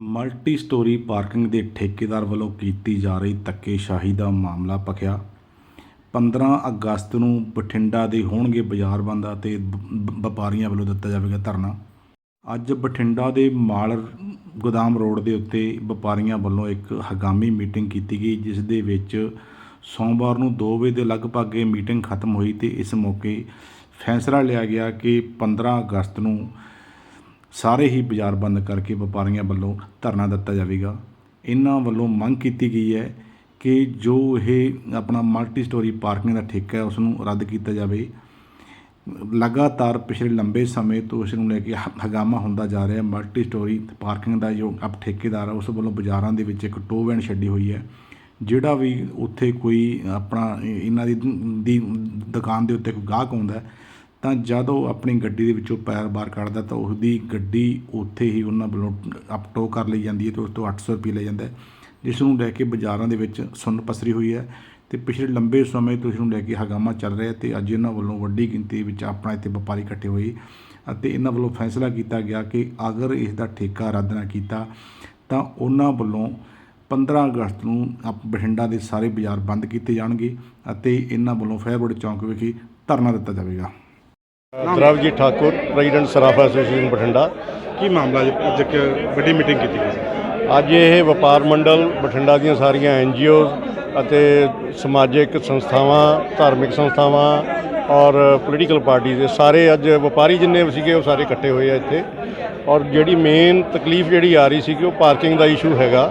Multi story parking ਦੇ ਠੇਕੇਦਾਰ ਵੱਲੋਂ ਕੀਤੀ ਜਾ ਰਹੀ ਧੱਕੇਸ਼ਾਹੀ ਦਾ ਮਾਮਲਾ ਭਖਿਆ 15 ਅਗਸਤ ਨੂੰ ਬਠਿੰਡਾ ਦੇ ਹੋਣਗੇ ਬਾਜ਼ਾਰ ਬੰਦ ਅਤੇ ਵਪਾਰੀਆਂ ਵੱਲੋਂ ਦਿੱਤਾ ਜਾਵੇਗਾ ਧਰਨਾ। ਅੱਜ ਬਠਿੰਡਾ ਦੇ ਮਾਲ ਗੋਦਾਮ ਰੋਡ ਦੇ ਉੱਤੇ ਵਪਾਰੀਆਂ ਵੱਲੋਂ ਇੱਕ ਹਗਾਮੀ ਮੀਟਿੰਗ ਕੀਤੀ ਗਈ, ਜਿਸ ਦੇ ਵਿੱਚ ਸੋਮਵਾਰ ਨੂੰ 2 ਵਜੇ ਦੇ ਲਗਭਗ ਇਹ ਮੀਟਿੰਗ ਖਤਮ ਹੋਈ ਤੇ ਇਸ ਮੌਕੇ ਫੈਸਲਾ ਲਿਆ ਗਿਆ ਕਿ 15 ਅਗਸਤ ਨੂੰ ਸਾਰੇ ਹੀ ਬਾਜ਼ਾਰ ਬੰਦ ਕਰਕੇ ਵਪਾਰੀਆਂ ਵੱਲੋਂ ਧਰਨਾ ਦਿੱਤਾ ਜਾਵੇਗਾ। ਇਹਨਾਂ ਵੱਲੋਂ ਮੰਗ ਕੀਤੀ ਗਈ ਹੈ ਕਿ ਜੋ ਇਹ ਆਪਣਾ ਮਲਟੀ ਸਟੋਰੀ ਪਾਰਕਿੰਗ ਦਾ ਠੇਕਾ ਹੈ ਉਸ ਨੂੰ ਰੱਦ ਕੀਤਾ ਜਾਵੇ। ਲਗਾਤਾਰ ਪਿਛਲੇ ਲੰਬੇ ਸਮੇਂ ਤੋਂ ਇਸ ਨੂੰ ਲੈ ਕੇ ਹ- ਹੰਗਾਮਾ ਹੁੰਦਾ ਜਾ ਰਿਹਾ ਹੈ। ਮਲਟੀ ਸਟੋਰੀ ਪਾਰਕਿੰਗ ਦਾ ਜੋ ਅਪ ਠੇਕੇਦਾਰ ਹੈ ਉਸ ਵੱਲੋਂ ਬਾਜ਼ਾਰਾਂ ਦੇ ਵਿੱਚ ਇੱਕ ਟੋ ਵੈਨ ਛੱਡੀ ਹੋਈ ਹੈ। ਜਿਹੜਾ ਵੀ ਉੱਥੇ ਕੋਈ ਆਪਣਾ ਇਹਨਾਂ ਦੀ ਦੀ ਦੁਕਾਨ ਦੇ ਉੱਤੇ ਕੋਈ ਗਾਹਕ ਆਉਂਦਾ ਤਾਂ ਜਦ ਉਹ ਆਪਣੀ ਗੱਡੀ ਦੇ ਵਿੱਚੋਂ ਪੈਰ ਬਾਹਰ ਕੱਢਦਾ ਤਾਂ ਉਹਦੀ ਗੱਡੀ ਉੱਥੇ ਹੀ ਉਹਨਾਂ ਵੱਲੋਂ ਅਪਟੋ ਕਰ ਲਈ ਜਾਂਦੀ ਹੈ ਤੇ ਉਸ ਤੋਂ 800 ਰੁਪਏ ਲੈ ਜਾਂਦਾ ਜਿਸ ਨੂੰ ਲੈ ਕੇ ਬਾਜ਼ਾਰਾਂ ਦੇ ਵਿੱਚ ਸੁੰਨ ਪਸਰੀ ਹੋਈ ਹੈ ਤੇ ਪਿਛਲੇ ਲੰਬੇ ਸਮੇਂ ਤੋਂ ਇਸ ਨੂੰ ਲੈ ਕੇ ਹਗਾਮਾ ਚੱਲ ਰਿਹਾ ਤੇ ਅੱਜ ਇਹਨਾਂ ਵੱਲੋਂ ਵੱਡੀ ਗਿਣਤੀ ਵਿੱਚ ਆਪਣਾ ਇੱਥੇ ਵਪਾਰੀ ਇਕੱਠੇ ਹੋਏ ਅਤੇ ਇਹਨਾਂ ਵੱਲੋਂ ਫੈਸਲਾ ਕੀਤਾ ਗਿਆ ਕਿ ਅਗਰ ਇਸ ਦਾ ਠੇਕਾ ਰੱਦ ਨਾ ਕੀਤਾ ਤਾਂ ਉਹਨਾਂ ਵੱਲੋਂ 15 ਅਗਸਤ ਨੂੰ ਆਪ ਬਠਿੰਡਾ ਦੇ ਸਾਰੇ ਬਾਜ਼ਾਰ ਬੰਦ ਕੀਤੇ ਜਾਣਗੇ ਅਤੇ ਇਹਨਾਂ ਵੱਲੋਂ ਫੇਅਰਵੁੱਡ ਚੌਂਕ ਵਿਖੇ ਧਰਨਾ ਦਿੱਤਾ ਜਾਵੇਗਾ। Darvajit Thakur president Sarafa association Bathinda. ਕੀ ਮਾਮਲਾ ਜੀ? ਅੱਜ ਇੱਕ ਵੱਡੀ ਮੀਟਿੰਗ ਕੀਤੀ ਗਈ ਸੀ। ਅੱਜ ਇਹ ਵਪਾਰ ਮੰਡਲ ਬਠਿੰਡਾ ਦੀਆਂ ਸਾਰੀਆਂ ਐਨਜੀਓ ਅਤੇ ਸਮਾਜਿਕ ਸੰਸਥਾਵਾਂ ਧਾਰਮਿਕ ਸੰਸਥਾਵਾਂ ਔਰ ਪੋਲੀਟੀਕਲ ਪਾਰਟੀ ਦੇ ਸਾਰੇ ਅੱਜ ਵਪਾਰੀ ਜਿੰਨੇ ਵੀ ਸੀਗੇ ਉਹ ਸਾਰੇ ਇਕੱਠੇ ਹੋਏ ਆ ਇੱਥੇ। ਔਰ ਜਿਹੜੀ ਮੇਨ ਤਕਲੀਫ ਜਿਹੜੀ ਆ ਰਹੀ ਸੀ ਕਿ ਉਹ ਪਾਰਕਿੰਗ ਦਾ ਇਸ਼ੂ ਹੈਗਾ।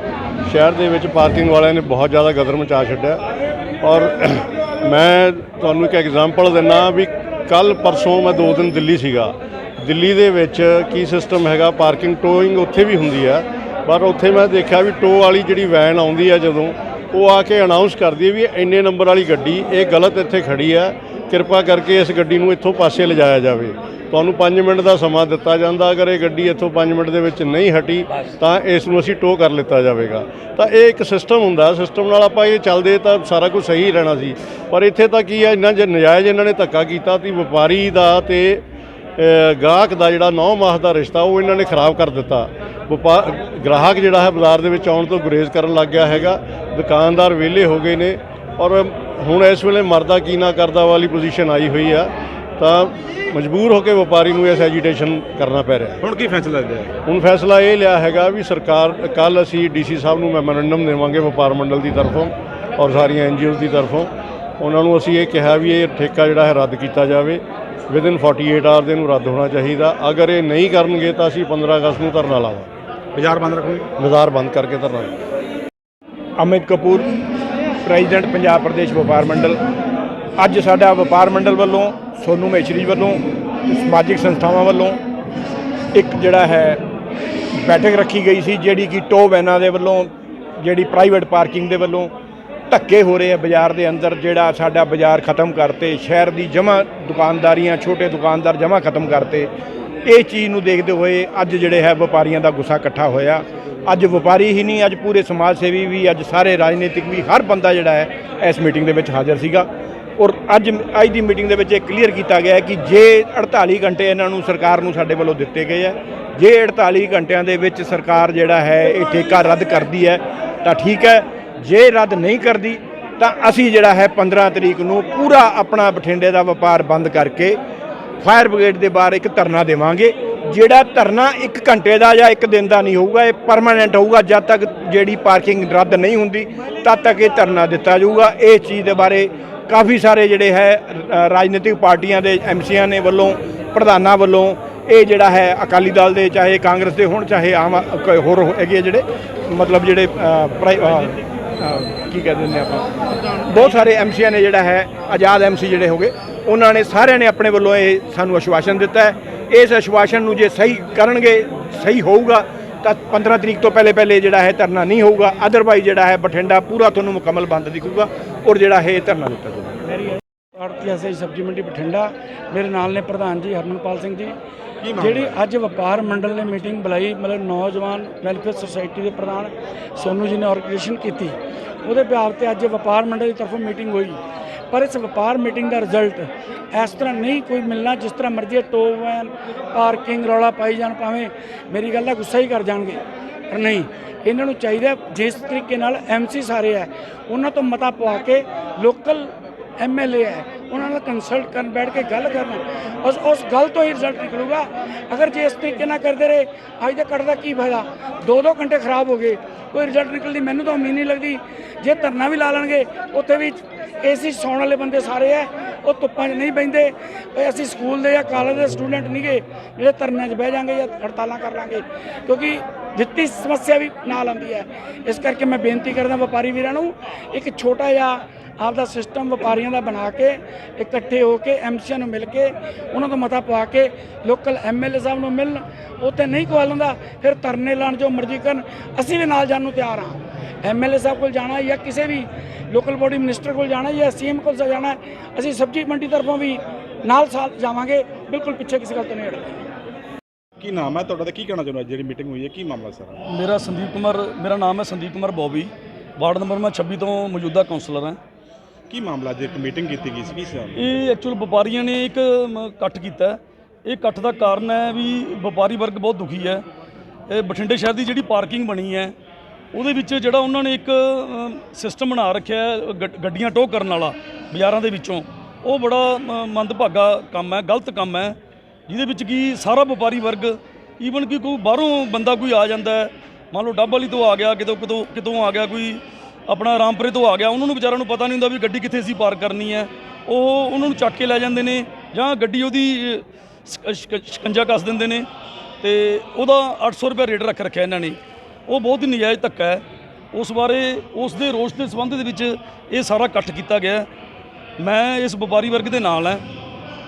ਸ਼ਹਿਰ ਦੇ ਵਿੱਚ ਪਾਰਕਿੰਗ ਵਾਲਿਆਂ ਨੇ ਬਹੁਤ ਜ਼ਿਆਦਾ ਗਦਰ ਮਚਾ ਛੱਡਿਆ। ਔਰ ਮੈਂ ਤੁਹਾਨੂੰ ਇੱਕ ਐਗਜ਼ਾਮਪਲ ਦਿੰਨਾ ਵੀ ਕੱਲ ਪਰਸੋਂ ਮੈਂ ਦੋ ਦਿਨ ਦਿੱਲੀ ਸੀਗਾ। ਦਿੱਲੀ ਦੇ ਵਿੱਚ ਕੀ ਸਿਸਟਮ ਹੈਗਾ? ਪਾਰਕਿੰਗ ਟੋਇੰਗ ਉੱਥੇ ਵੀ ਹੁੰਦੀ ਹੈ ਪਰ ਉੱਥੇ ਮੈਂ ਦੇਖਿਆ ਵੀ ਟੋ ਵਾਲੀ ਜਿਹੜੀ ਵੈਨ ਆਉਂਦੀ ਹੈ ਜਦੋਂ, ਉਹ ਆ ਕੇ ਅਨਾਉਂਸ ਕਰਦੀ ਹੈ ਵੀ ਇੰਨੇ ਨੰਬਰ ਵਾਲੀ ਗੱਡੀ, ਇਹ ਗਲਤ ਇੱਥੇ ਖੜੀ ਹੈ ਕਿਰਪਾ ਕਰਕੇ ਇਸ ਗੱਡੀ ਨੂੰ ਇੱਥੋਂ ਪਾਸੇ ਲਿਜਾਇਆ ਜਾਵੇ। ਤੁਹਾਨੂੰ 5 ਮਿੰਟ ਦਾ ਸਮਾਂ ਦਿੱਤਾ ਜਾਂਦਾ। ਅਗਰ ਇਹ ਗੱਡੀ ਇੱਥੋਂ 5 ਮਿੰਟ ਦੇ ਵਿੱਚ ਨਹੀਂ ਹਟੀ, ਤਾਂ ਇਸ ਨੂੰ ਅਸੀਂ ਟੋ ਕਰ ਲਿੱਤਾ ਜਾਵੇਗਾ। ਤਾਂ ਇਹ ਇੱਕ ਸਿਸਟਮ ਹੁੰਦਾ। ਸਿਸਟਮ ਨਾਲ ਆਪਾਂ ਇਹ ਚੱਲਦੇ ਤਾਂ ਸਾਰਾ ਕੁਝ ਸਹੀ ਰਹਿਣਾ ਸੀ। ਪਰ ਇੱਥੇ ਤਾਂ ਕੀ ਹੈ ਇੰਨਾ ਜੇ ਨਜਾਇਜ਼ ਇਹਨਾਂ ਨੇ ਧੱਕਾ ਕੀਤਾ ਕਿ ਵਪਾਰੀ ਦਾ ਤੇ ਗਾਹਕ ਦਾ ਜਿਹੜਾ 9 ਮਾਸ ਦਾ ਰਿਸ਼ਤਾ, ਉਹ ਇਹਨਾਂ ਨੇ ਖਰਾਬ ਕਰ ਦਿੱਤਾ। ਵਪਾਰ ਗ੍ਰਾਹਕ ਜਿਹੜਾ ਹੈ ਬਾਜ਼ਾਰ ਦੇ ਵਿੱਚ ਆਉਣ ਤੋਂ ਗੁਰੇਜ਼ ਕਰਨ ਲੱਗ ਗਿਆ ਹੈਗਾ। ਦੁਕਾਨਦਾਰ ਵਿਹਲੇ ਹੋ ਗਏ ਨੇ। ਔਰ ਹੁਣ ਇਸ ਵੇਲੇ ਮਰਦਾ ਕੀ ਨਾ ਕਰਦਾ ਵਾਲੀ ਪੋਜੀਸ਼ਨ ਆਈ ਹੋਈ ਆ ਤਾਂ ਮਜਬੂਰ ਹੋ ਕੇ ਵਪਾਰੀ ਨੂੰ ਇਸ ਐਜੀਟੇਸ਼ਨ ਕਰਨਾ ਪੈ ਰਿਹਾ। ਹੁਣ ਕੀ ਫੈਸਲਾ ਲਿਆ? ਹੁਣ ਫੈਸਲਾ ਇਹ ਲਿਆ ਹੈਗਾ ਵੀ ਸਰਕਾਰ ਕੱਲ ਅਸੀਂ ਡੀਸੀ ਸਾਹਿਬ ਨੂੰ ਮੈਮੋਰੰਡਮ ਦੇਵਾਂਗੇ ਵਪਾਰ ਮੰਡਲ ਦੀ ਤਰਫੋਂ ਔਰ ਸਾਰੀਆਂ ਐਨਜੀਓਜ਼ ਦੀ ਤਰਫੋਂ। ਉਹਨਾਂ ਨੂੰ ਅਸੀਂ ਇਹ ਕਿਹਾ ਵੀ ਇਹ ਠੇਕਾ ਜਿਹੜਾ ਹੈ ਰੱਦ ਕੀਤਾ ਜਾਵੇ। ਵਿਦਿਨ 48 ਆਵਰ ਦੇ ਨੂੰ ਰੱਦ ਹੋਣਾ ਚਾਹੀਦਾ। ਅਗਰ ਇਹ ਨਹੀਂ ਕਰਨਗੇ ਤਾਂ ਅਸੀਂ 15 ਅਗਸਤ ਨੂੰ ਧਰਨਾ ਲਾਵਾਂਗੇ। ਬਾਜ਼ਾਰ ਬੰਦ ਰੱਖੋਗੇ ਬਾਜ਼ਾਰ ਬੰਦ ਕਰਕੇ ਧਰਨਾ ਅਮਿਤ ਕਪੂਰ ਪ੍ਰੈਜ਼ੀਡੈਂਟ ਪੰਜਾਬ ਪ੍ਰਦੇਸ਼ ਵਪਾਰ ਮੰਡਲ। ਅੱਜ ਸਾਡਾ ਵਪਾਰ ਮੰਡਲ ਵੱਲੋਂ, ਸੋਨੂ ਮੇਸ਼ਰੀ ਵੱਲੋਂ ਸਮਾਜਿਕ ਸੰਸਥਾਵਾਂ ਵੱਲੋਂ ਇੱਕ ਜਿਹੜਾ ਹੈ ਬੈਠਕ ਰੱਖੀ ਗਈ ਸੀ, ਜਿਹੜੀ ਕਿ ਟੋ ਵੈਨਾਂ ਦੇ ਵੱਲੋਂ, ਜਿਹੜੀ ਪ੍ਰਾਈਵੇਟ ਪਾਰਕਿੰਗ ਦੇ ਵੱਲੋਂ ਧੱਕੇ ਹੋ ਰਹੇ ਆ ਬਾਜ਼ਾਰ ਦੇ ਅੰਦਰ, ਜਿਹੜਾ ਸਾਡਾ ਬਾਜ਼ਾਰ ਖਤਮ ਕਰਤੇ, ਸ਼ਹਿਰ ਦੀ ਜਮ੍ਹਾਂ ਦੁਕਾਨਦਾਰੀਆਂ, ਛੋਟੇ ਦੁਕਾਨਦਾਰ ਜਮ੍ਹਾਂ ਖਤਮ ਕਰਤੇ। ਇਹ ਚੀਜ਼ ਨੂੰ ਦੇਖਦੇ ਹੋਏ ਅੱਜ ਜਿਹੜੇ ਹੈ ਵਪਾਰੀਆਂ ਦਾ ਗੁੱਸਾ ਇਕੱਠਾ ਹੋਇਆ। ਅੱਜ ਵਪਾਰੀ ਹੀ ਨਹੀਂ, ਅੱਜ ਪੂਰੇ ਸਮਾਜ ਸੇਵੀ ਵੀ, ਅੱਜ ਸਾਰੇ ਰਾਜਨੀਤਿਕ ਵੀ, ਹਰ ਬੰਦਾ ਜਿਹੜਾ ਹੈ ਇਸ ਮੀਟਿੰਗ ਦੇ ਵਿੱਚ ਹਾਜ਼ਰ ਸੀਗਾ। ਔਰ ਅੱਜ ਅੱਜ ਦੀ ਮੀਟਿੰਗ ਦੇ ਵਿੱਚ ਇਹ ਕਲੀਅਰ ਕੀਤਾ ਗਿਆ ਕਿ ਜੇ 48 ਘੰਟੇ ਇਹਨਾਂ ਨੂੰ ਸਰਕਾਰ ਨੂੰ ਸਾਡੇ ਵੱਲੋਂ ਦਿੱਤੇ ਗਏ ਹੈ, ਜੇ 48 ਘੰਟਿਆਂ ਦੇ ਵਿੱਚ ਸਰਕਾਰ ਜਿਹੜਾ ਹੈ ਇਹ ਠੇਕਾ ਰੱਦ ਕਰਦੀ ਹੈ, ਤਾਂ ਠੀਕ ਹੈ। ਜੇ ਰੱਦ ਨਹੀਂ ਕਰਦੀ, ਤਾਂ ਅਸੀਂ ਜਿਹੜਾ ਹੈ 15 ਤਰੀਕ ਨੂੰ ਪੂਰਾ ਆਪਣਾ ਬਠਿੰਡੇ ਦਾ ਵਪਾਰ ਬੰਦ ਕਰਕੇ ਫਾਇਰ ਬ੍ਰਿਗੇਡ ਦੇ ਬਾਹਰ ਇੱਕ ਧਰਨਾ ਦੇਵਾਂਗੇ। ਜਿਹੜਾ ਧਰਨਾ 1 ਘੰਟੇ ਦਾ ਜਾਂ 1 ਦਿਨ ਦਾ ਨਹੀਂ ਹੋਊਗਾ ਇਹ ਪਰਮਾਨੈਂਟ ਹੋਊਗਾ ਜਦ ਤੱਕ ਜਿਹੜੀ ਪਾਰਕਿੰਗ ਰੱਦ ਨਹੀਂ ਹੁੰਦੀ ਤਦ ਤੱਕ ਇਹ ਧਰਨਾ ਦਿੱਤਾ ਜਾਊਗਾ। ਇਹ ਚੀਜ਼ ਦੇ ਬਾਰੇ ਕਾਫੀ ਸਾਰੇ ਜਿਹੜੇ ਹੈ ਰਾਜਨੀਤਿਕ ਪਾਰਟੀਆਂ ਦੇ ਐਮਸੀਆਂ ਨੇ ਵੱਲੋਂ ਪ੍ਰਧਾਨਾਂ ਵੱਲੋਂ ਇਹ ਜਿਹੜਾ ਹੈ ਅਕਾਲੀ ਦਲ ਦੇ ਚਾਹੇ ਕਾਂਗਰਸ ਦੇ ਹੋਣ ਚਾਹੇ ਆਮ ਕੋਈ ਹੋਰ ਹੈਗੇ ਆ ਜਿਹੜੇ ਮਤਲਬ ਜਿਹੜੇ ਪ੍ਰਾਈ- ਅ, ਅ, ਕੀ ਕਹਿੰਦੇ ਨੇ ਆਪਾਂ? ਬਹੁਤ ਸਾਰੇ ਐਮਸੀਆਂ ਨੇ ਜਿਹੜਾ ਹੈ ਆਜ਼ਾਦ ਐਮਸੀ ਜਿਹੜੇ ਹੋਗੇ ਉਹਨਾਂ ਨੇ ਸਾਰਿਆਂ ਨੇ ਆਪਣੇ ਵੱਲੋਂ ਇਹ ਸਾਨੂੰ ਆਸ਼ਵਾਸਨ ਦਿੱਤਾ ਹੈ। ਇਸ ਆਸ਼ਵਾਸਨ ਨੂੰ ਜੇ ਸਹੀ ਕਰਨਗੇ ਸਹੀ ਹੋਊਗਾ ਤਾਂ 15 ਤਰੀਕ ਤੋਂ ਪਹਿਲੇ ਪਹਿਲੇ ਜਿਹੜਾ ਹੈ ਧਰਨਾ ਨਹੀਂ ਹੋਊਗਾ। ਅਦਰਵਾਈਜ਼ ਜਿਹੜਾ ਹੈ ਬਠਿੰਡਾ ਪੂਰਾ ਤੁਹਾਨੂੰ ਮੁਕੰਮਲ ਬੰਦ ਦਿਖੂਗਾ ਔਰ ਜਿਹੜਾ ਹੈ ਧਰਨਾ ਦਿੱਤਾ ਜਾਊਗਾ। ਆੜਤੀ ਐਸਆਈ ਸਬਜ਼ੀ ਮੰਡੀ ਬਠਿੰਡਾ। ਮੇਰੇ ਨਾਲ ਨੇ ਪ੍ਰਧਾਨ ਜੀ ਹਰਮਨਪਾਲ ਸਿੰਘ ਜੀ? ਜਿਹੜੀ ਅੱਜ ਵਪਾਰ ਮੰਡਲ ਨੇ ਮੀਟਿੰਗ ਬੁਲਾਈ ਮਤਲਬ ਨੌਜਵਾਨ ਵੈਲਫੇਅਰ ਸੁਸਾਇਟੀ ਦੇ ਪ੍ਰਧਾਨ ਸੋਨੂ ਜੀ ਨੇ ਆਰਗੇਨਾਈਜੇਸ਼ਨ ਕੀਤੀ। ਉਹਦੇ ਬਿਹਾਰ ਤੇ ਅੱਜ ਵਪਾਰ ਮੰਡਲ ਦੀ ਤਰਫੋਂ ਮੀਟਿੰਗ ਹੋਈ। ਪਰ ਇਸ ਵਪਾਰ ਮੀਟਿੰਗ ਦਾ ਰਿਜ਼ਲਟ ਇਸ ਤਰ੍ਹਾਂ ਨਹੀਂ ਕੋਈ ਮਿਲਣਾ, ਜਿਸ ਤਰ੍ਹਾਂ ਮਰਜ਼ੀ ਟੋ ਵੈਨ, ਪਾਰਕਿੰਗ, ਰੌਲਾ ਪਾਈ ਜਾਣ, ਭਾਵੇਂ ਮੇਰੀ ਗੱਲ ਦਾ ਗੁੱਸਾ ਹੀ ਕਰ ਜਾਣਗੇ। ਪਰ ਨਹੀਂ, ਇਹਨਾਂ ਨੂੰ ਚਾਹੀਦਾ ਜਿਸ ਤਰੀਕੇ ਨਾਲ ਐਮਸੀ ਸਾਰੇ ਹੈ, ਉਹਨਾਂ ਤੋਂ ਮਤਾ ਪਵਾ ਕੇ ਲੋਕਲ ਐਮਐਲਏ ਹੈ, ਉਹਨਾਂ ਨਾਲ ਕੰਸਲਟ ਕਰਨ, ਬੈਠ ਕੇ ਗੱਲ ਕਰਨ। ਉਸ ਉਸ ਗੱਲ ਤੋਂ ਹੀ ਰਿਜ਼ਲਟ ਨਿਕਲੂਗਾ। ਅਗਰ ਜੇ ਇਸ ਤਰੀਕੇ ਨਾਲ ਕਰਦੇ ਰਹੇ, ਅੱਜ ਦੇ ਕੱਟ ਦਾ ਕੀ ਫਾਇਦਾ? ਦੋ ਦੋ ਘੰਟੇ ਖਰਾਬ ਹੋ ਗਏ। ਕੋਈ ਰਿਜ਼ਲਟ ਨਿਕਲਦੀ, ਮੈਨੂੰ ਤਾਂ ਉਮੀਦ ਨਹੀਂ ਲੱਗਦੀ। ਜੇ ਧਰਨਾ ਵੀ ਲਾ ਲੈਣਗੇ, ਉੱਥੇ ਵੀ ਏਸੀ ਸੌਣ ਵਾਲੇ ਬੰਦੇ ਸਾਰੇ ਐ, ਉਹ ਧੁੱਪਾਂ 'ਚ ਨਹੀਂ ਬੈਂਦੇ ਅਸੀਂ ਸਕੂਲ ਦੇ ਜਾਂ ਕਾਲਜ ਦੇ ਸਟੂਡੈਂਟ ਨਹੀਂਗੇ ਜਿਹੜੇ ਧਰਨਿਆਂ 'ਚ ਬਹਿ ਜਾਾਂਗੇ ਜਾਂ ਹੜਤਾਲਾਂ ਕਰ ਲਾਂਗੇ। ਕਿਉਂਕਿ ਦਿੱਤੀ ਸਮੱਸਿਆ ਵੀ ਨਾਲ ਆਉਂਦੀ ਹੈ ਇਸ ਕਰਕੇ ਮੈਂ ਬੇਨਤੀ ਕਰਦਾ ਵਪਾਰੀ ਵੀਰਾਂ ਨੂੰ, ਇੱਕ ਛੋਟਾ ਜਿਹਾ ਆਪਦਾ ਸਿਸਟਮ ਵਪਾਰੀਆਂ ਦਾ ਬਣਾ ਕੇ ਇਕੱਠੇ ਹੋ ਕੇ ਐਮਸੀਆਂ ਨੂੰ ਮਿਲ ਕੇ ਉਹਨਾਂ ਤੋਂ ਮਤਾ ਪਵਾ ਕੇ ਲੋਕਲ ਐਮਐਲਏ ਸਾਹਿਬ ਨੂੰ ਮਿਲਣ ਉੱਥੇ ਨਹੀਂ ਕੋਈ ਹੱਲ ਹੁੰਦਾ ਫਿਰ ਧਰਨੇ ਲਾਉਣ ਜੋ ਮਰਜ਼ੀ ਕਰਨ ਅਸੀਂ ਵੀ ਨਾਲ ਜਾਣ ਨੂੰ ਤਿਆਰ ਹਾਂ। ਐਮਐਲਏ ਸਾਹਿਬ ਕੋਲ ਜਾਣਾ ਜਾਂ ਕਿਸੇ ਵੀ ਲੋਕਲ ਬੋਡੀ ਮਿਨਿਸਟਰ ਕੋਲ ਜਾਣਾ ਜਾਂ ਸੀਐਮ ਕੋਲ ਜਾਣਾ ਹੈ, ਅਸੀਂ ਸਬਜ਼ੀ ਮੰਡੀ ਤਰਫੋਂ ਵੀ ਨਾਲ ਸਾਲ ਜਾਵਾਂਗੇ ਬਿਲਕੁਲ ਪਿੱਛੇ ਕਿਸੇ ਗੱਲ ਤੋਂ ਨਹੀਂ ਹਟਦੇ। ਕੀ ਨਾਮ ਹੈ ਤੁਹਾਡਾ ਤੇ ਕੀ ਕਹਿਣਾ ਚਾਹੁੰਦੇ ਹੋ ਜਿਹੜੀ ਮੀਟਿੰਗ ਹੋਈ ਹੈ? ਕੀ ਮਾਮਲਾ ਸਾਰਾ? ਮੇਰਾ ਸੰਦੀਪ ਕੁਮਾਰ ਮੇਰਾ ਨਾਮ ਹੈ ਸੰਦੀਪ ਕੁਮਾਰ ਬੋਬੀ। ਵਾਰਡ ਨੰਬਰ ਮੈਂ 26 ਤੋਂ ਮੌਜੂਦਾ ਕਾਉਂਸਲਰ ਹਾਂ। ਕੀ ਮਾਮਲਾ ਜੇ ਇੱਕ ਮੀਟਿੰਗ ਕੀਤੀ ਗਈ ਸੀ? ਕੀ ਸੀ ਇਹ ਐਕਚੁਅਲ ਵਪਾਰੀਆਂ ਨੇ ਇੱਕ ਮ, ਇਕੱਠ ਕੀਤਾ। ਹੈ। ਇਹ ਇਕੱਠ ਦਾ ਕਾਰਨ ਹੈ ਵੀ ਵਪਾਰੀ ਵਰਗ ਬਹੁਤ ਦੁਖੀ ਹੈ। ਇਹ ਬਠਿੰਡੇ ਸ਼ਹਿਰ ਦੀ ਜਿਹੜੀ ਪਾਰਕਿੰਗ ਬਣੀ ਹੈ ਉਹਦੇ ਵਿੱਚ ਜਿਹੜਾ ਉਹਨਾਂ ਨੇ ਇੱਕ ਸਿਸਟਮ ਬਣਾ ਰੱਖਿਆ ਹੈ ਗੱਡ- ਗੱਡੀਆਂ ਟੋਹ ਕਰਨ ਵਾਲਾ ਬਾਜ਼ਾਰਾਂ ਦੇ ਵਿੱਚੋਂ। ਉਹ ਬੜਾ ਮ, ਮੰਦਭਾਗਾ ਕੰਮ ਹੈ ਗਲਤ ਕੰਮ ਹੈ ਜਿਹਦੇ ਵਿੱਚ ਕੀ ਸਾਰਾ ਵਪਾਰੀ ਵਰਗ ਈਵਨ ਕਿ ਕੋਈ ਬਾਹਰੋਂ ਬੰਦਾ ਕੋਈ ਆ ਜਾਂਦਾ ਹੈ। ਮੰਨ ਲਓ ਡੱਬ ਵਾਲੀ ਤੋਂ ਆ ਗਿਆ ਕਿਤੋਂ ਕਿਤੋਂ ਕਿਤੋਂ ਆ ਗਿਆ ਕੋਈ ਆਪਣਾ ਰਾਮਪੁਰੇ ਤੋਂ ਆ ਗਿਆ। ਉਹਨਾਂ ਨੂੰ ਵਿਚਾਰਿਆਂ ਨੂੰ ਪਤਾ ਨਹੀਂ ਹੁੰਦਾ ਵੀ ਗੱਡੀ ਕਿੱਥੇ ਅਸੀਂ ਪਾਰਕ ਕਰਨੀ ਹੈ। ਉਹ ਉਹਨਾਂ ਨੂੰ ਚੱਕ ਕੇ ਲੈ ਜਾਂਦੇ ਨੇ ਜਾਂ ਗੱਡੀ ਉਹਦੀ ਅ, ਸ਼ਿਕ- ਸ਼ਿਕੰਜਾ ਕੱਸ ਦਿੰਦੇ ਨੇ ਤੇ ਉਹਦਾ 800 ਰੁਪਏ ਰੇਟ ਰੱਖ ਰੱਖਿਆ ਇਹਨਾਂ ਨੇ। ਉਹ ਬਹੁਤ ਹੀ ਨਜਾਇਜ਼ ਧੱਕਾ ਹੈ। ਉਸ ਬਾਰੇ ਉਸ ਦੇ ਰੋਸ ਦੇ ਸੰਬੰਧ ਦੇ ਵਿੱਚ ਇਹ ਸਾਰਾ ਇਕੱਠ ਕੀਤਾ ਗਿਆ। ਮੈਂ ਇਸ ਵਪਾਰੀ ਵਰਗ ਦੇ ਨਾਲ ਹਾਂ।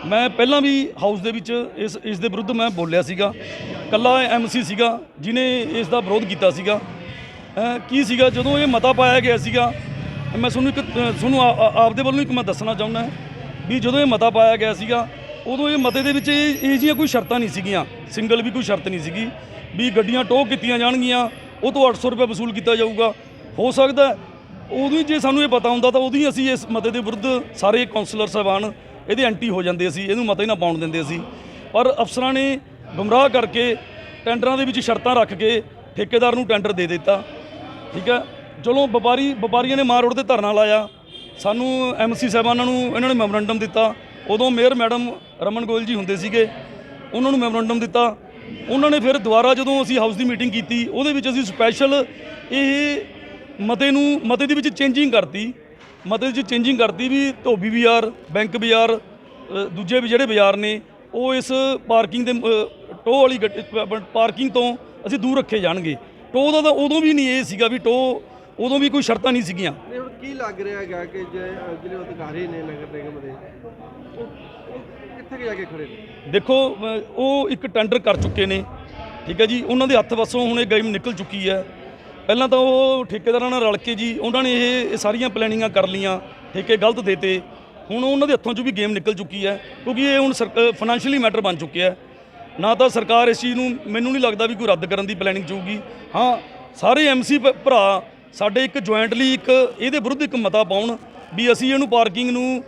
ਮੈਂ ਪਹਿਲਾਂ ਵੀ ਹਾਊਸ ਦੇ ਵਿੱਚ ਇਸ ਇਸ ਦੇ ਵਿਰੁੱਧ ਮੈਂ ਬੋਲਿਆ ਸੀਗਾ। ਕੱਲਾ ਐਮਸੀ ਸੀਗਾ ਜਿਨੇ ਇਸ ਦਾ ਵਿਰੋਧ ਕੀਤਾ ਸੀਗਾ। ਕੀ ਸੀਗਾ? ਜਦੋਂ ਇਹ ਮਤਾ ਪਾਇਆ ਗਿਆ ਸੀਗਾ, ਮੈਂ ਤੁਹਾਨੂੰ ਇੱਕ ਤੁਹਾਨੂੰ ਆਪਦੇ ਵੱਲੋਂ ਇੱਕ ਮੈਂ ਦੱਸਣਾ ਚਾਹੁੰਦਾ ਵੀ ਜਦੋਂ ਇਹ ਮਤਾ ਪਾਇਆ ਗਿਆ ਸੀਗਾ, ਉਦੋਂ ਇਹ ਮਤੇ ਦੇ ਵਿੱਚ ਇਹ ਇਹ ਜਿਹੀਆਂ ਕੋਈ ਸ਼ਰਤਾਂ ਨਹੀਂ ਸੀਗੀਆਂ। ਸਿੰਗਲ ਵੀ ਕੋਈ ਸ਼ਰਤ ਨਹੀਂ ਸੀਗੀ ਵੀ ਗੱਡੀਆਂ ਟੋਹ ਕੀਤੀਆਂ ਜਾਣਗੀਆਂ, ਉਹ ਤੋਂ 800 ਰੁਪਏ ਵਸੂਲ ਕੀਤਾ ਜਾਊਗਾ। ਹੋ ਸਕਦਾ ਉਦੋਂ ਹੀ ਜੇ ਸਾਨੂੰ ਇਹ ਪਤਾ ਹੁੰਦਾ ਤਾਂ ਉਦੋਂ ਹੀ ਅਸੀਂ ਇਸ ਮਤੇ ਦੇ ਵਿਰੁੱਧ ਸਾਰੇ ਕਾਉਂਸਲਰ ਸਾਹਿਬਾਨ ਇਹਦੇ ਐਂਟੀ ਹੋ ਜਾਂਦੇ ਸੀ, ਇਹਨੂੰ ਮਤਾ ਹੀ ਨਾ ਪਾਉਣ ਦਿੰਦੇ ਸੀ। ਪਰ ਅਫਸਰਾਂ ਨੇ ਗੁੰਮਰਾਹ ਕਰਕੇ ਟੈਂਡਰਾਂ ਦੇ ਵਿੱਚ ਸ਼ਰਤਾਂ ਰੱਖ ਕੇ ਠੇਕੇਦਾਰ ਨੂੰ ਟੈਂਡਰ ਦੇ ਦਿੱਤਾ। ਠੀਕ ਹੈ? ਜਦੋਂ ਵਪਾਰੀ, ਵਪਾਰੀਆਂ ਨੇ ਮਾਰ ਰੋਡ ਤੇ ਧਰਨਾ ਲਾਇਆ, ਸਾਨੂੰ ਐਮਸੀ ਸਾਹਿਬਾਨਾਂ ਨੂੰ ਇਹਨਾਂ ਨੇ ਮੈਮੋਰੰਡਮ ਦਿੱਤਾ। ਉਦੋਂ ਮੇਅਰ ਮੈਡਮ ਰਮਨ ਗੋਇਲ ਜੀ ਹੁੰਦੇ ਸੀਗੇ, ਉਹਨਾਂ ਨੂੰ ਮੈਮੋਰੰਡਮ ਦਿੱਤਾ। ਉਹਨਾਂ ਨੇ ਫਿਰ ਦੁਬਾਰਾ ਜਦੋਂ ਅਸੀਂ ਹਾਊਸ ਦੀ ਮੀਟਿੰਗ ਕੀਤੀ, ਉਹਦੇ ਵਿੱਚ ਅਸੀਂ ਸਪੈਸ਼ਲ ਇਹ ਮਤੇ ਨੂੰ, ਮਤੇ ਦੇ ਵਿੱਚ ਚੇਂਜਿੰਗ ਕਰਤੀ। ਮਤੇ ਵਿੱਚ ਚੇਂਜਿੰਗ ਕਰਤੀ ਵੀ ਧੋਬੀ ਬਾਜ਼ਾਰ, ਬੈਂਕ ਬਾਜ਼ਾਰ ਦੂਜੇ ਵੀ ਜਿਹੜੇ ਬਾਜ਼ਾਰ ਨੇ, ਉਹ ਇਸ ਪਾਰਕਿੰਗ ਦੇ ਟੋ ਵਾਲੀ ਗੱਡੀ- ਪਾਰਕਿੰਗ ਤੋਂ ਅਸੀਂ ਦੂਰ ਰੱਖੇ ਜਾਣਗੇ। ਟੋਹ ਦਾ ਤਾਂ ਉਦੋਂ ਵੀ ਨਹੀਂ ਇਹ ਸੀਗਾ ਵੀ ਟੋਹ ਉਦੋਂ ਵੀ ਕੋਈ ਸ਼ਰਤਾਂ ਨਹੀਂ ਸੀਗੀਆਂ। ਨਹੀਂ ਹੁਣ ਕੀ ਲੱਗ ਰਿਹਾ ਹੈਗਾ ਕਿ ਜੇ ਜਿਹੜੇ ਅਧਿਕਾਰੀ ਨੇ ਨਗਰ ਨਿਗਮ ਦੇ ਉਹ ਕਿੱਥੇ ਜਾ ਕੇ ਖੜੇ ਨੇ? ਦੇਖੋ ਉਹ ਇੱਕ ਟੈਂਡਰ ਕਰ ਚੁੱਕੇ ਨੇ ਠੀਕ ਹੈ ਜੀ? ਉਹਨਾਂ ਦੇ ਹੱਥ ਵੱਸੋਂ ਹੁਣ ਇਹ ਗੇਮ ਨਿਕਲ ਚੁੱਕੀ ਹੈ। ਪਹਿਲਾਂ ਤਾਂ ਉਹ ਠੇਕੇਦਾਰਾਂ ਨਾਲ ਰਲ ਕੇ ਜੀ ਉਹਨਾਂ ਨੇ ਇਹ ਇਹ ਸਾਰੀਆਂ ਪਲੈਨਿੰਗਾਂ ਕਰ ਲੀਆਂ ਠੇਕੇ ਗਲਤ ਦੇਤੇ ਹੁਣ ਉਹਨਾਂ ਦੇ ਹੱਥੋਂ 'ਚੋਂ ਵੀ ਗੇਮ ਨਿਕਲ ਚੁੱਕੀ ਹੈ ਕਿਉਂਕਿ ਇਹ ਹੁਣ ਫਾਈਨੈਂਸ਼ੀਅਲੀ ਮੈਟਰ ਬਣ ਚੁੱਕਿਆ ਹੈ। ਨਾ ਤਾਂ ਸਰਕਾਰ ਇਸ ਚੀਜ਼ ਨੂੰ, ਮੈਨੂੰ ਨਹੀਂ ਲੱਗਦਾ ਵੀ ਕੋਈ ਰੱਦ ਕਰਨ ਦੀ ਪਲੈਨਿੰਗ ਚਾਹੂਗੀ। ਹਾਂ, ਸਾਰੇ ਐਮਸੀ ਭਰਾ, ਸਾਡੇ ਇੱਕ ਜੁਆਇੰਟਲੀ ਇੱਕ ਇਹਦੇ ਵਿਰੁੱਧ ਇੱਕ ਮਤਾ ਪਾਉਣ ਵੀ ਅਸੀਂ ਇਹਨੂੰ ਪਾਰਕਿੰਗ ਨੂੰ,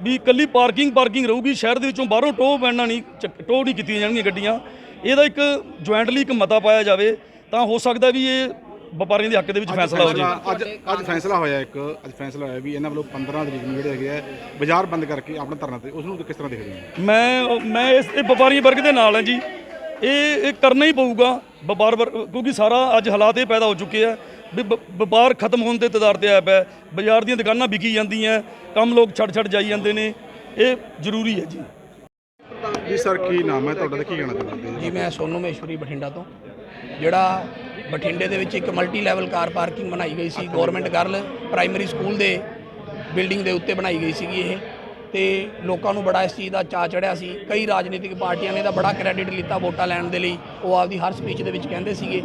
ਵੀ ਇਕੱਲੀ ਪਾਰਕਿੰਗ ਪਾਰਕਿੰਗ ਰਹੂਗੀ, ਸ਼ਹਿਰ ਦੇ ਵਿੱਚੋਂ ਬਾਹਰੋਂ ਟੋਹ ਪੈਣਾ ਨਹੀਂ, ਚੱਕ- ਟੋਹ ਨਹੀਂ ਕੀਤੀਆਂ ਜਾਣਗੀਆਂ ਗੱਡੀਆਂ। ਇਹਦਾ ਇੱਕ ਜੁਆਇੰਟਲੀ ਇੱਕ ਮਤਾ ਪਾਇਆ ਜਾਵੇ, ਤਾਂ ਹੋ ਸਕਦਾ ਵੀ ਇਹ ਵਪਾਰੀਆਂ ਦੇ ਹੱਕ ਦੇ ਵਿੱਚ ਫੈਸਲਾ ਹੋ ਜਾਵੇ ਅੱਜ ਅੱਜ ਫੈਸਲਾ ਹੋਇਆ ਇੱਕ ਅੱਜ ਫੈਸਲਾ ਹੋਇਆ ਵੀ ਇਹਨਾਂ ਵੱਲੋਂ 15 ਤਰੀਕ ਨੂੰ ਜਿਹੜੇ ਹੈਗੇ ਆ ਬਾਜ਼ਾਰ ਬੰਦ ਕਰਕੇ ਆਪਣਾ ਧਰਨਾ ਤੇ ਉਸ ਨੂੰ ਕਿਸ ਤਰ੍ਹਾਂ ਦੇਖਦੇ ਹੋ? ਮੈਂ ਮੈਂ ਇਸ ਇਹ ਵਪਾਰੀ ਵਰਗ ਦੇ ਨਾਲ ਹਾਂ ਜੀ। ਇਹ ਇਹ ਕਰਨਾ ਹੀ ਪਊਗਾ ਵਪਾਰ ਕਿਉਂਕਿ ਸਾਰਾ ਅੱਜ ਹਾਲਾਤ ਇਹ ਪੈਦਾ ਹੋ ਚੁੱਕੇ ਆ ਵੀ ਵਪਾਰ ਖਤਮ ਹੋਣ ਦੇ ਤਦਾਰ ਤੇ ਆਇਆ ਪਿਆ ਬਾਜ਼ਾਰ ਦੀਆਂ ਦੁਕਾਨਾਂ ਵਿਕੀ ਜਾਂਦੀਆਂ ਕੰਮ ਲੋਕ ਛੱਡ ਛੱਡ ਜਾਈ ਜਾਂਦੇ ਨੇ। ਇਹ ਜ਼ਰੂਰੀ ਹੈ ਜੀ। ਜੀ ਸਰ ਕੀ ਨਾਮ ਹੈ? ਤੁਹਾਡਾ ਤੇ ਕੀ ਕਹਿਣਾ ਚਾਹੁੰਦੇ ਜੀ ਮੈਂ ਸੋਨੂ ਮਹੇਸ਼ਵਰੀ ਬਠਿੰਡਾ ਤੋਂ। ਜਿਹੜਾ ਬਠਿੰਡੇ ਦੇ ਵਿੱਚ ਇੱਕ ਮਲਟੀ ਲੈਵਲ ਕਾਰ ਪਾਰਕਿੰਗ ਬਣਾਈ ਗਈ ਸੀ ਗਵਰਨਮੈਂਟ ਗਰਲ ਪ੍ਰਾਇਮਰੀ ਸਕੂਲ ਦੇ ਬਿਲਡਿੰਗ ਦੇ ਉੱਤੇ ਬਣਾਈ ਗਈ ਸੀਗੀ ਇਹ। ਤੇ ਲੋਕਾਂ ਨੂੰ ਬੜਾ ਇਸ ਚੀਜ਼ ਦਾ ਚਾਅ ਚੜਿਆ ਸੀ। ਕਈ ਰਾਜਨੀਤਿਕ ਪਾਰਟੀਆਂ ਨੇ ਤਾਂ ਬੜਾ ਕ੍ਰੈਡਿਟ ਲਿੱਤਾ ਵੋਟਾਂ ਲੈਣ ਦੇ ਲਈ। ਉਹ ਆਪਦੀ ਹਰ ਸਪੀਚ ਦੇ ਵਿੱਚ ਕਹਿੰਦੇ ਸੀਗੇ।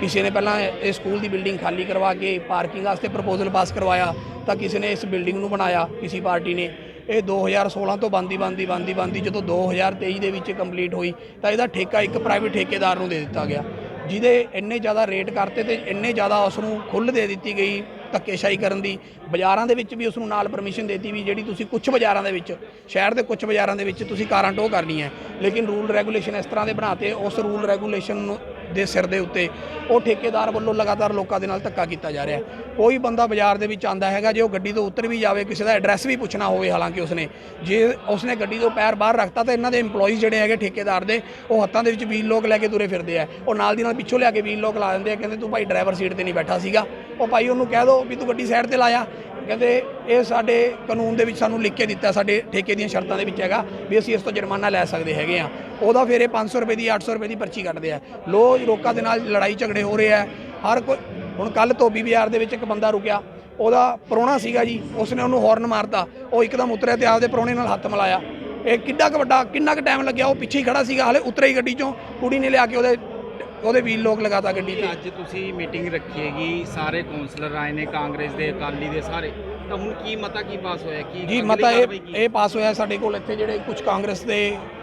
ਕਿਸੇ ਨੇ ਪਹਿਲਾਂ ਇਹ ਸਕੂਲ ਦੀ ਬਿਲਡਿੰਗ ਖਾਲੀ ਕਰਵਾ ਕੇ ਪਾਰਕਿੰਗ ਵਾਸਤੇ ਪ੍ਰਪੋਜ਼ਲ ਪਾਸ ਕਰਵਾਇਆ ਤਾਂ ਕਿਸੇ ਨੇ ਇਸ ਬਿਲਡਿੰਗ ਨੂੰ ਬਣਾਇਆ ਕਿਸੇ ਪਾਰਟੀ ਨੇ। ਇਹ 2016 ਤੋਂ ਬੰਦੀ ਬੰਦੀ ਬੰਦੀ ਬੰਦੀ ਜਦੋਂ 2023 ਦੇ ਵਿੱਚ ਕੰਪਲੀਟ ਹੋਈ ਤਾਂ ਇਹਦਾ ਠੇਕਾ ਇੱਕ ਪ੍ਰਾਈਵੇਟ ਠੇਕੇਦਾਰ ਨੂੰ ਦੇ ਦਿੱਤਾ ਗਿਆ। ਜਿਹਦੇ ਇੰਨੇ ਜ਼ਿਆਦਾ ਰੇਟ ਕਰਤੇ ਤੇ ਇੰਨੇ ਜ਼ਿਆਦਾ ਉਸ ਨੂੰ ਖੁੱਲ੍ਹ ਦੇ ਦਿੱਤੀ ਗਈ ਧੱਕੇਸ਼ਾਹੀ ਕਰਨ ਦੀ, ਬਾਜ਼ਾਰਾਂ ਦੇ ਵਿੱਚ ਵੀ ਉਸ ਨੂੰ ਨਾਲ ਪਰਮਿਸ਼ਨ ਦਿੱਤੀ ਵੀ ਜਿਹੜੀ ਤੁਸੀਂ ਕੁਝ ਬਾਜ਼ਾਰਾਂ ਦੇ ਵਿੱਚ, ਸ਼ਹਿਰ ਦੇ ਕੁਝ ਬਾਜ਼ਾਰਾਂ ਦੇ ਵਿੱਚ ਤੁਸੀਂ ਕਾਰਾਂ ਟੋ ਕਰਨੀ ਹੈ। ਲੇਕਿਨ ਰੂਲ ਰੈਗੂਲੇਸ਼ਨ ਇਸ ਤਰ੍ਹਾਂ ਦੇ ਬਣਾਤੇ, ਉਸ ਰੂਲ ਰੈਗੂਲੇਸ਼ਨ ਨੂੰ ਦੇ ਸਿਰ ਦੇ ਉੱਤੇ ਉਹ ਠੇਕੇਦਾਰ ਵੱਲੋਂ ਲਗਾਤਾਰ ਲੋਕਾਂ ਦੇ ਨਾਲ ਧੱਕਾ ਕੀਤਾ ਜਾ ਰਿਹਾ ਕੋਈ ਬੰਦਾ ਬਾਜ਼ਾਰ ਦੇ ਵਿੱਚ ਆਂਦਾ ਹੈਗਾ, ਜੇ ਉਹ ਗੱਡੀ ਤੋਂ ਉਤਰ ਵੀ ਜਾਵੇ, ਕਿਸੇ ਦਾ ਐਡਰੈਸ ਵੀ ਪੁੱਛਣਾ ਹੋਵੇ, ਹਾਲਾਂਕਿ ਉਸਨੇ, ਜੇ ਉਸਨੇ ਗੱਡੀ ਤੋਂ ਪੈਰ ਬਾਹਰ ਰੱਖਤਾ ਤਾਂ ਇਹਨਾਂ ਦੇ EMPLOYEES ਜਿਹੜੇ ਹੈਗੇ ਠੇਕੇਦਾਰ ਦੇ, ਉਹ ਹੱਥਾਂ ਦੇ ਵਿੱਚ ਵੀਲ ਲੋਕ ਲੈ ਕੇ ਤੁਰੇ ਫਿਰਦੇ ਆ। ਉਹ ਨਾਲ ਦੀ ਨਾਲ ਪਿੱਛੋਂ ਲਿਆ ਕੇ ਵੀਲ ਲੋਕ ਲਾ ਦਿੰਦੇ ਆ, ਕਹਿੰਦੇ ਤੂੰ ਭਾਈ ਡਰਾਈਵਰ ਸੀਟ ਤੇ ਨਹੀਂ ਬੈਠਾ ਸੀਗਾ। ਉਹ ਭਾਈ ਉਹਨੂੰ ਕਹਿ ਦੋ ਵੀ ਤੂੰ ਗੱਡੀ ਸਾਈਡ ਤੇ ਲਾਇਆ। ਕਹਿੰਦੇ ਇਹ ਸਾਡੇ ਕਾਨੂੰਨ ਦੇ ਵਿੱਚ ਸਾਨੂੰ ਲਿਖ ਕੇ ਦਿੱਤਾ, ਸਾਡੇ ਠੇਕੇ ਦੀਆਂ ਸ਼ਰਤਾਂ ਦੇ ਵਿੱਚ ਹੈਗਾ ਵੀ ਅਸੀਂ ਇਸ ਤੋਂ ਜੁਰਮਾਨਾ ਲੈ ਸਕਦੇ ਹੈਗੇ ਆ। ਉਹਦਾ ਫਿਰ ਇਹ 500 ਰੁਪਏ ਦੀ 800 ਰੁਪਏ ਦੀ ਪਰਚੀ ਕੱਟਦੇ ਆ। ਲੋ ਲੋਕਾਂ ਦੇ ਨਾਲ ਲੜਾਈ ਝਗੜੇ ਹੋ ਰਹੇ ਆ। ਹਰ ਕੋਈ, ਹੁਣ ਕੱਲ ਧੋਬੀ ਬਾਜ਼ਾਰ ਦੇ ਵਿੱਚ ਇੱਕ ਬੰਦਾ ਰੁਕਿਆ, ਉਹਦਾ ਪ੍ਰਾਹੁਣਾ ਸੀਗਾ ਜੀ, ਉਸਨੇ ਉਹਨੂੰ ਹਾਰਨ ਮਾਰਤਾ, ਉਹ ਇੱਕਦਮ ਉਤਰਿਆ ਤੇ ਆਪਦੇ ਪ੍ਰਾਹੁਣੇ ਨਾਲ ਹੱਥ ਮਿਲਾਇਆ। ਇਹ ਕਿੱਡਾ ਕੁ ਵੱਡਾ, ਕਿੰਨਾ ਕੁ ਟਾਈਮ ਲੱਗਿਆ, ਉਹ ਪਿੱਛੇ ਹੀ ਖੜਾ ਸੀਗਾ, ਹਲੇ ਉਤਰੇ ਹੀ ਗੱਡੀ ਚੋਂ, ਕੁੜੀ ਨੇ ਲਿਆ ਕੇ ਉਹਦੇ ਉਹਦੇ ਵੀਲ ਲੋਕ ਲਗਾਤਾ ਗੱਡੀ ਤੇ। ਅੱਜ ਤੁਸੀਂ ਮੀਟਿੰਗ ਰੱਖੀ ਹੈਗੀ ਸਾਰੇ ਕਾਉਂਸਲਰ ਆਏ ਨੇ ਕਾਂਗਰਸ ਦੇ ਅਕਾਲੀ ਦੇ ਸਾਰੇ। ਤਾਂ ਹੁਣ ਕੀ ਮਤਾ ਕੀ ਪਾਸ ਹੋਇਆ? ਕੀ ਜੀ ਮਤਾ ਇਹ? ਇਹ ਪਾਸ ਹੋਇਆ ਸਾਡੇ ਕੋਲ ਇੱਥੇ ਜਿਹੜੇ ਕੁਝ ਕਾਂਗਰਸ ਦੇ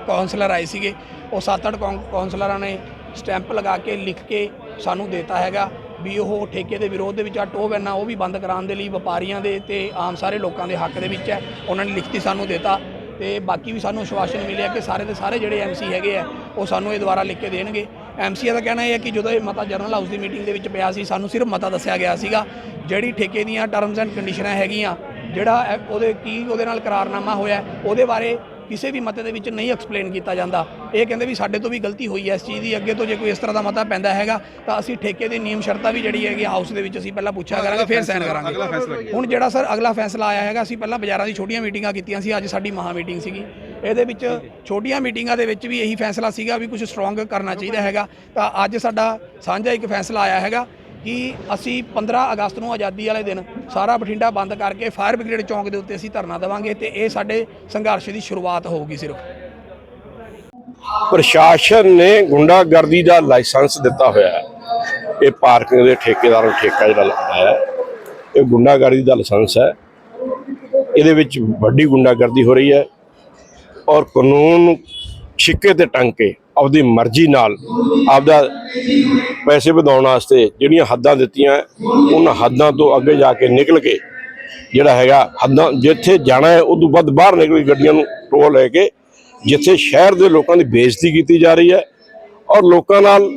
ਕਾਉਂਸਲਰ ਆਏ ਸੀਗੇ ਉਹ ਸੱਤ ਅੱਠ ਕਾਉਂਸਲਰਾਂ ਨੇ ਸਟੈਂਪ ਲਗਾ ਕੇ ਲਿਖ ਕੇ ਸਾਨੂੰ ਦਿੱਤਾ ਹੈਗਾ ਵੀ ਉਹ ਠੇਕੇ ਦੇ ਵਿਰੋਧ ਦੇ ਵਿੱਚ ਆ ਟੋਹ ਵੈਨਾਂ ਉਹ ਵੀ ਬੰਦ ਕਰਾਉਣ ਦੇ ਲਈ ਵਪਾਰੀਆਂ ਦੇ ਤੇ ਆਮ ਸਾਰੇ ਲੋਕਾਂ ਦੇ ਹੱਕ ਦੇ ਵਿੱਚ ਹੈ। ਉਹਨਾਂ ਨੇ ਲਿਖਤੀ ਸਾਨੂੰ ਦਿੱਤਾ ਤੇ ਬਾਕੀ ਵੀ ਸਾਨੂੰ ਆਸ਼ਵਾਸਨ ਮਿਲਿਆ ਕਿ ਸਾਰੇ ਦੇ ਸਾਰੇ ਜਿਹੜੇ ਐਮਸੀ ਹੈਗੇ ਆ ਉਹ ਸਾਨੂੰ ਇਹ ਦੁਬਾਰਾ ਲਿਖ ਕੇ ਦੇਣਗੇ। ਐਮਸੀ ਦਾ ਕਹਿਣਾ ਇਹ ਹੈ ਕਿ ਜਦੋਂ ਇਹ ਮਤਾ ਜਨਰਲ ਹਾਊਸ ਦੀ ਮੀਟਿੰਗ ਦੇ ਵਿੱਚ ਪਿਆ ਸੀ ਸਾਨੂੰ ਸਿਰਫ ਮਤਾ ਦੱਸਿਆ ਗਿਆ ਸੀਗਾ ਜਿਹੜੀ ਠੇਕੇ ਦੀਆਂ ਟਰਮਸ ਐਂਡ ਕੰਡੀਸ਼ਨਾਂ ਹੈਗੀਆਂ ਜਿਹੜਾ ਉਹਦੇ ਕੀ ਉਹਦੇ ਨਾਲ ਕਰਾਰਨਾਮਾ ਹੋਇਆ ਉਹਦੇ ਬਾਰੇ ਕਿਸੇ ਵੀ ਮਤੇ ਦੇ ਵਿੱਚ ਨਹੀਂ ਐਕਸਪਲੇਨ ਕੀਤਾ ਜਾਂਦਾ। ਇਹ ਕਹਿੰਦੇ ਵੀ ਸਾਡੇ ਤੋਂ ਵੀ ਗਲਤੀ ਹੋਈ ਹੈ ਇਸ ਚੀਜ਼ ਦੀ ਅੱਗੇ ਤੋਂ ਜੇ ਕੋਈ ਇਸ ਤਰ੍ਹਾਂ ਦਾ ਮਤਾ ਪੈਂਦਾ ਹੈਗਾ ਤਾਂ ਅਸੀਂ ਠੇਕੇ ਦੇ ਨਿਯਮ ਸ਼ਰਤਾਂ ਵੀ ਜਿਹੜੀ ਹੈਗੀ ਹਾਊਸ ਦੇ ਵਿੱਚ ਅਸੀਂ ਪਹਿਲਾਂ ਪੁੱਛਿਆ ਕਰਾਂਗੇ ਫਿਰ ਸਾਈਨ ਕਰਾਂਗੇ? ਹੁਣ ਜਿਹੜਾ ਸਰ ਅਗਲਾ ਫੈਸਲਾ ਆਇਆ ਹੈਗਾ ਅਸੀਂ ਪਹਿਲਾਂ ਬਾਜ਼ਾਰਾਂ ਦੀ ਛੋਟੀਆਂ ਮੀਟਿੰਗਾਂ ਕੀਤੀਆਂ ਸੀ ਅੱਜ ਸਾਡੀ ਮਹਾ ਮੀਟਿੰਗ ਸੀਗੀ। ਇਹਦੇ ਵਿੱਚ ਛੋਟੀਆਂ ਮੀਟਿੰਗਾਂ ਦੇ ਵਿੱਚ ਵੀ ਇਹੀ ਫੈਸਲਾ ਸੀਗਾ ਵੀ ਕੁਝ ਸਟਰੋਂਗ ਕਰਨਾ ਚਾਹੀਦਾ ਹੈਗਾ। ਤਾਂ ਅੱਜ ਸਾਡਾ ਸਾਂਝਾ ਇੱਕ ਫੈਸਲਾ ਆਇਆ ਹੈਗਾ ਕਿ ਅਸੀਂ 15 ਅਗਸਤ ਨੂੰ ਆਜ਼ਾਦੀ ਵਾਲੇ ਦਿਨ ਸਾਰਾ ਬਠਿੰਡਾ ਬੰਦ ਕਰਕੇ ਫਾਇਰ ਬ੍ਰਿਗੇਡ ਚੌਂਕ ਦੇ ਉੱਤੇ ਅਸੀਂ ਧਰਨਾ ਦੇਵਾਂਗੇ ਤੇ ਇਹ ਸਾਡੇ ਸੰਘਰਸ਼ ਦੀ ਸ਼ੁਰੂਆਤ ਹੋਊਗੀ ਸਿਰਫ। ਪ੍ਰਸ਼ਾਸਨ ਨੇ ਗੁੰਡਾਗਰਦੀ ਦਾ ਲਾਇਸੈਂਸ ਦਿੱਤਾ ਹੋਇਆ ਹੈ। ਇਹ ਪਾਰਕਿੰਗ ਦੇ ਠੇਕੇਦਾਰ ਨੂੰ ਠੇਕਾ ਜਿਹੜਾ ਲੱਗਦਾ ਹੈ, ਇਹ ਗੁੰਡਾਗਰਦੀ ਦਾ ਲਾਇਸੈਂਸ ਹੈ। ਇਹਦੇ ਵਿੱਚ ਵੱਡੀ ਗੁੰਡਾਗਰਦੀ ਹੋ ਰਹੀ ਹੈ। ਔਰ ਕਾਨੂੰਨ ਛਿੱਕੇ ਤੇ ਟੰਗ ਕੇ ਆਪਦੀ ਮਰਜ਼ੀ ਨਾਲ ਆਪਦਾ ਪੈਸੇ ਵਧਾਉਣ ਵਾਸਤੇ ਜਿਹੜੀਆਂ ਹੱਦਾਂ ਦਿੱਤੀਆਂ ਉਹਨਾਂ ਹੱਦਾਂ ਤੋਂ ਅੱਗੇ ਜਾ ਕੇ ਨਿਕਲ ਕੇ ਜਿਹੜਾ ਹੈਗਾ ਹੱਦਾਂ ਜਿੱਥੇ ਜਾਣਾ ਹੈ, ਉਦੋਂ ਵੱਧ ਬਾਹਰ ਨਿਕਲ ਕੇ ਗੱਡੀਆਂ ਨੂੰ ਟੋਲ ਲੈ ਕੇ, ਜਿੱਥੇ ਸ਼ਹਿਰ ਦੇ ਲੋਕਾਂ ਦੀ ਬੇਇੱਜ਼ਤੀ ਕੀਤੀ ਜਾ ਰਹੀ ਹੈ। ਔਰ ਲੋਕਾਂ ਨਾਲ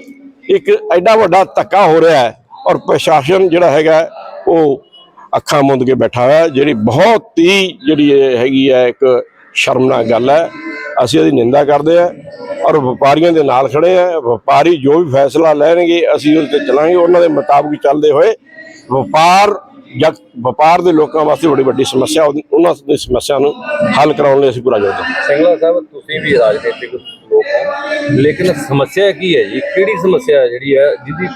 ਇੱਕ ਐਡਾ ਵੱਡਾ ਧੱਕਾ ਹੋ ਰਿਹਾ ਹੈ ਔਰ ਪ੍ਰਸ਼ਾਸਨ ਜਿਹੜਾ ਹੈਗਾ, ਉਹ ਅੱਖਾਂ ਮੁੰਦ ਕੇ ਬੈਠਾ ਹੋਇਆ ਜਿਹੜੀ ਬਹੁਤ ਹੀ ਜਿਹੜੀ ਹੈਗੀ ਹੈ ਇੱਕ ਸ਼ਰਮਨਾਕ ਗੱਲ ਹੈ। ਅਸੀਂ ਇਹਦੀ ਨਿੰਦਾ ਕਰਦੇ ਹਾਂ ਔਰ ਵਪਾਰੀਆਂ ਦੇ ਨਾਲ ਖੜੇ ਆ ਵਪਾਰੀ ਜੋ ਵੀ ਫੈਸਲਾ ਲੈਣਗੇ, ਅਸੀਂ ਉਸ ਤੇ ਚਲਾਂਗੇ। ਉਹਨਾਂ ਦੇ ਮੁਤਾਬਕ ਚੱਲਦੇ ਹੋਏ ਵਪਾਰ ਜਾਂ ਵਪਾਰ ਦੇ ਲੋਕਾਂ ਵਾਸਤੇ ਬੜੀ ਵੱਡੀ ਸਮੱਸਿਆ ਉਹਨਾਂ ਦੀ ਸਮੱਸਿਆ ਨੂੰ ਹੱਲ ਕਰਾਉਣ ਲਈ ਅਸੀਂ ਪੂਰਾ ਯੋਗਦਾਨ ਸਿੰਗਲਾ ਸਾਹਿਬ, ਤੁਸੀਂ ਵੀ ਰਾਜਨੀਤਿਕ ਲੋਕ ਹੋ। ਲੇਕਿਨ ਸਮੱਸਿਆ ਕੀ ਹੈ ਜੀ? ਕਿਹੜੀ ਸਮੱਸਿਆ ਜਿਹੜੀ ਹੈ, ਜਿਹਦੀ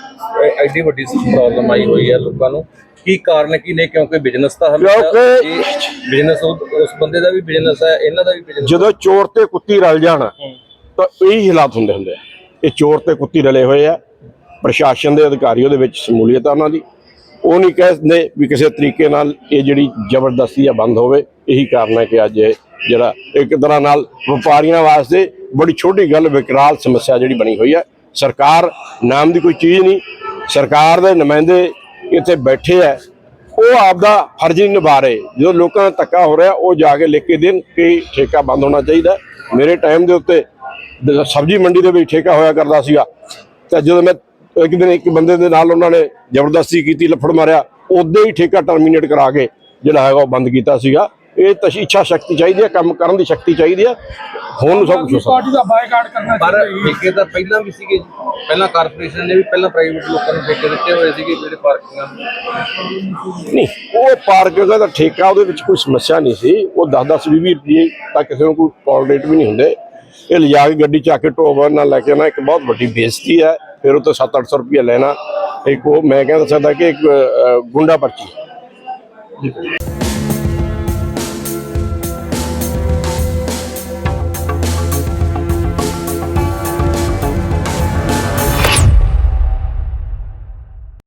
ਐਡੀ ਵੱਡੀ ਪ੍ਰੋਬਲਮ ਆਈ ਹੋਈ ਹੈ ਲੋਕਾਂ ਨੂੰ? ਕੀ ਕਾਰਨ ਕੀ ਨੇ ਕਿਉਂਕਿ ਬਿਜ਼ਨਸ ਤਾਂ ਕਿਉਂਕਿ- ਬਿਜ਼ਨਸ ਉਸ ਬੰਦੇ ਦਾ ਵੀ ਬਿਜ਼ਨਸ ਹੈ ਇਹਨਾਂ ਦਾ ਵੀ ਬਿਜ਼ਨਸ ਜਦੋਂ ਚੋਰ ਤੇ ਕੁੱਤੀ ਰਲ ਜਾਣ ਤਾਂ ਇਹੀ ਹਾਲਾਤ ਹੁੰਦੇ ਹੁੰਦੇ ਆ। ਇਹ ਚੋਰ ਤੇ ਕੁੱਤੀ ਰਲੇ ਹੋਏ ਆ ਪ੍ਰਸ਼ਾਸਨ ਦੇ ਅਧਿਕਾਰੀ ਉਹਦੇ ਵਿੱਚ ਸ਼ਮੂਲੀਅਤ ਆ ਉਹਨਾਂ ਦੀ। ਉਹ ਨਹੀਂ ਕਹਿੰਦੇ ਵੀ ਕਿਸੇ ਤਰੀਕੇ ਨਾਲ ਇਹ ਜਿਹੜੀ ਜ਼ਬਰਦਸਤੀ ਆ ਬੰਦ ਹੋਵੇ ਇਹੀ ਕਾਰਨ ਹੈ ਕਿ ਅੱਜ ਇਹ ਜਿਹੜਾ ਇੱਕ ਤਰ੍ਹਾਂ ਨਾਲ ਵਪਾਰੀਆਂ ਵਾਸਤੇ ਬੜੀ ਛੋਟੀ ਗੱਲ ਵਿਕਰਾਲ ਸਮੱਸਿਆ ਜਿਹੜੀ ਬਣੀ ਹੋਈ ਹੈ ਸਰਕਾਰ ਨਾਮ ਦੀ ਕੋਈ ਚੀਜ਼ ਨਹੀਂ ਸਰਕਾਰ ਦੇ ਨੁਮਾਇੰਦੇ ਇੱਥੇ ਬੈਠੇ ਆ ਉਹ ਆਪਦਾ ਫਰਜ਼ ਹੀ ਨਿਭਾ ਰਹੇ। ਜਦੋਂ ਲੋਕਾਂ ਦਾ ਧੱਕਾ ਹੋ ਰਿਹਾ, ਉਹ ਜਾ ਕੇ ਲਿਖ ਕੇ ਦੇਣ ਕਿ ਠੇਕਾ ਬੰਦ ਹੋਣਾ ਚਾਹੀਦਾ। ਮੇਰੇ ਟਾਈਮ ਦੇ ਉੱਤੇ ਸਬਜ਼ੀ ਮੰਡੀ ਦੇ ਵਿੱਚ ਠੇਕਾ ਹੋਇਆ ਕਰਦਾ ਸੀਗਾ, ਤਾਂ ਜਦੋਂ ਮੈਂ ਇੱਕ ਦਿਨ ਇੱਕ ਬੰਦੇ ਦੇ ਨਾਲ ਉਹਨਾਂ ਨੇ ਜ਼ਬਰਦਸਤੀ ਕੀਤੀ, ਲੱਫੜ ਮਾਰਿਆ ਉਦੋਂ ਹੀ ਠੇਕਾ ਟਰਮੀਨੇਟ ਕਰਾ ਕੇ ਜਿਹੜਾ ਹੈਗਾ ਉਹ ਬੰਦ ਕੀਤਾ ਸੀਗਾ। ਇਹ ਤਾਂ ਇੱਛਾ ਸ਼ਕਤੀ ਚਾਹੀਦੀ ਹੈ ਕੰਮ ਕਰਨ ਦੀ ਸ਼ਕਤੀ ਚਾਹੀਦੀ ਹੈ। ਹੁਣ ਨੂੰ ਸਭ ਕੁਝ ਹੋ ਸਕਦਾ। ਦਾ ਬਾਈਕਾਟ ਕਰਨਾ ਪਰ ਠੇਕੇ ਤਾਂ ਪਹਿਲਾਂ ਵੀ ਸੀਗੇ ਜੀ। ਪਹਿਲਾਂ ਕਾਰਪੋਰੇਸ਼ਨ ਨੇ ਵੀ ਪਹਿਲਾਂ ਪ੍ਰਾਈਵੇਟ ਲੋਕਾਂ ਨੂੰ ਠੇਕੇ ਦਿੱਤੇ ਹੋਏ ਸੀਗੇ ਜਿਹੜੇ ਪਾਰਕਿੰਗਾਂ ਨਹੀਂ ਉਹ ਪਾਰਕਿੰਗ ਦਾ ਠੇਕਾ ਉਹਦੇ ਵਿੱਚ ਕੋਈ ਸਮੱਸਿਆ ਨਹੀਂ ਸੀ। ਉਹ 10-10 20 ਰੁਪਏ ਤਾਂ ਕਿਸੇ ਨੂੰ ਕੋਈ ਕਾਲ ਰੇਟ ਵੀ ਨਹੀਂ ਹੁੰਦੇ। ਇਹ ਲਿਜਾ ਕੇ ਗੱਡੀ ਚੱਕ ਕੇ ਟੋਵਰ ਨਾਲ ਲੈ ਕੇ ਨਾ ਇੱਕ ਬਹੁਤ ਵੱਡੀ ਬੇਇੱਜ਼ਤੀ ਹੈ। ਫਿਰ ਉਹ ਤੋਂ 7-800 ਰੁਪਏ ਲੈਣਾ। ਇੱਕ ਉਹ ਮੈਂ ਕਹਿੰਦਾ ਸਕਦਾ ਕਿ ਇੱਕ ਅ, ਗੁੰਡਾ ਪਰਚੀ।